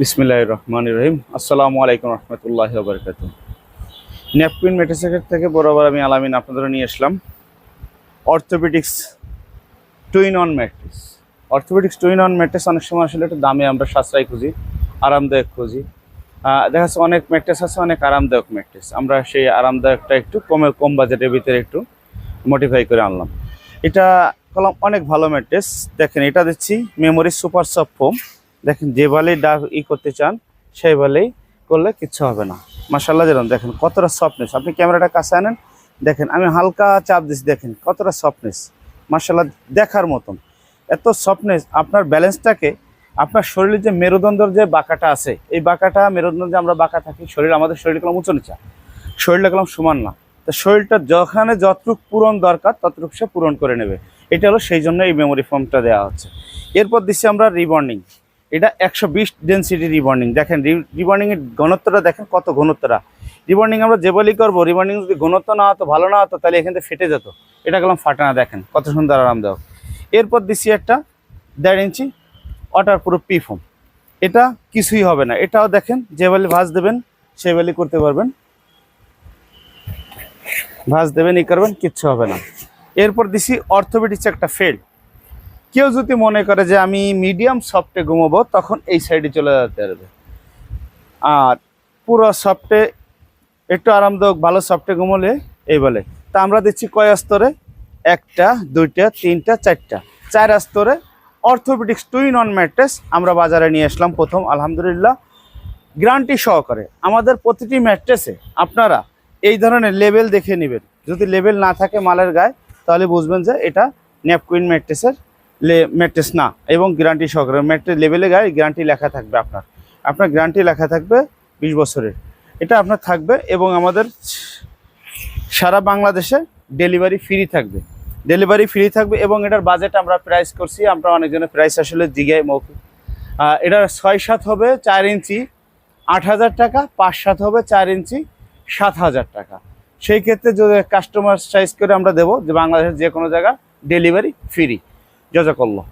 বিসমিল্লাহ রহমান রহিম আসসালামু আলাইকুম রহমতুল্লাহ বরকাত ন্যাপকিন মেটেসেকেট থেকে বরাবর আমি আলামিন আপনাদের নিয়ে আসলাম। Orthopaedics twin on mattress orthopaedics twin on mattress অনেক সময় আসলে একটু দামে আমরা সাশ্রয় খুঁজি, আরামদায়ক খুঁজি। দেখা যাচ্ছে অনেক ম্যাট্রেস আছে, অনেক আরামদায়ক ম্যাট্রেস আমরা সেই আরামদায়কটা একটু কমে, কম বাজেটের ভিতরে একটু মডিফাই করে আনলাম। এটা কলম অনেক ভালো ম্যাট্রেস দেখেন, এটা দিচ্ছি মেমোরি সুপার সফট ফোম দেখেন যে বালেই ডা ই করতে চান, সেই বালেই করলে কিচ্ছু হবে না। মাসাল্লাহ যেরকম দেখেন কতটা সফটনেস আপনি ক্যামেরাটা কাছে আনেন, দেখেন আমি হালকা চাপ দিচ্ছি দেখেন কতটা সফটনেস মাসাল্লাহ দেখার মতন। এত সফটনেস আপনার ব্যালেন্সটাকে আপনার শরীরের যে মেরুদণ্ডর যে বাঁকাটা আছে, এই বাঁকাটা মেরুদণ্ড যে আমরা বাঁকা থাকি, শরীর আমাদের শরীর কলম উঁচু নিচা। শরীরটা কলম সমান না। তো শরীরটা যেখানে যতটুক পূরণ দরকার, ততটুক সে পূরণ করে নেবে। এটা হলো সেই জন্য এই মেমোরি ফর্মটা দেওয়া হচ্ছে। এরপর দিচ্ছি আমরা রিবন্ডিং এটা একশো বিশ ডেন্সিটি রিবন্ডিং দেখেন রিবন্ডিং এর ঘনত্বটা দেখেন কত ঘনত্বটা। রিবন্ডিং আমরা যে বলি করব রিবন্ডিং যদি ঘনত্ব না হতো, ভালো না হতো, তাহলে এখান থেকে ফেটে যেত। এটা গেলাম ফাটা না দেখেন, কত সুন্দর আরামদায়ক। এরপর দিচ্ছি একটা দেড় inch waterproof P foam এটা কিছুই হবে না। এটাও দেখেন, যে বালি ভাজ দেবেন, সে বালি করতে পারবেন। ভাজ দেবেন, ই করবেন, কিচ্ছু হবে না। এরপর দিছি অর্থোপেডিক্স একটা ফেড কেউ যদি মনে করে যে আমি মিডিয়াম সফটে ঘুমাবো, তখন এই সাইডে চলে যেতে পারবে। আর পুরো সফটে একটু আরামদায়ক, ভালো সফটে ঘুমোলে এই বলে। তা আমরা দিচ্ছি কয় স্তরে? একটা, দুইটা, তিনটা, চারটা। চার স্তরে অর্থোপেডিক্স টুইন অন ম্যাট্রেস আমরা বাজারে নিয়ে আসলাম প্রথম, আলহামদুলিল্লাহ। গ্যারান্টি সহকারে আমাদের প্রতিটি ম্যাট্রেসে আপনারা এই ধরনের লেবেল দেখে নেবেন। যদি লেবেল না থাকে মালের গায়ে, তাহলে বুঝবেন যে এটা ন্যাপকুইন ম্যাট্রেসের ম্যাট্রেস না এবং গ্যারান্টি সহকারে ম্যাট্রেস লেভেলে গায়ে গ্যারান্টি লেখা থাকবে আপনার। আপনার গ্যারান্টি লেখা থাকবে বিশ বছরের। এটা আপনার থাকবে এবং আমাদের সারা বাংলাদেশে ডেলিভারি ফ্রি থাকবে। ডেলিভারি ফ্রি থাকবে এবং এটার বাজেট আমরা প্রাইস করছি, আমরা অনেকজনের প্রাইস আসলে জিগায় মৌখিক এটার ছয় সাত হবে চার ইঞ্চি, আট হাজার টাকা, পাঁচ সাত হবে চার ইঞ্চি, সাত হাজার টাকা। সেই ক্ষেত্রে যদি কাস্টমার সাইজ করে আমরা দেবো যে বাংলাদেশের যে কোনো জায়গা ডেলিভারি ফ্রি জজাকল্লা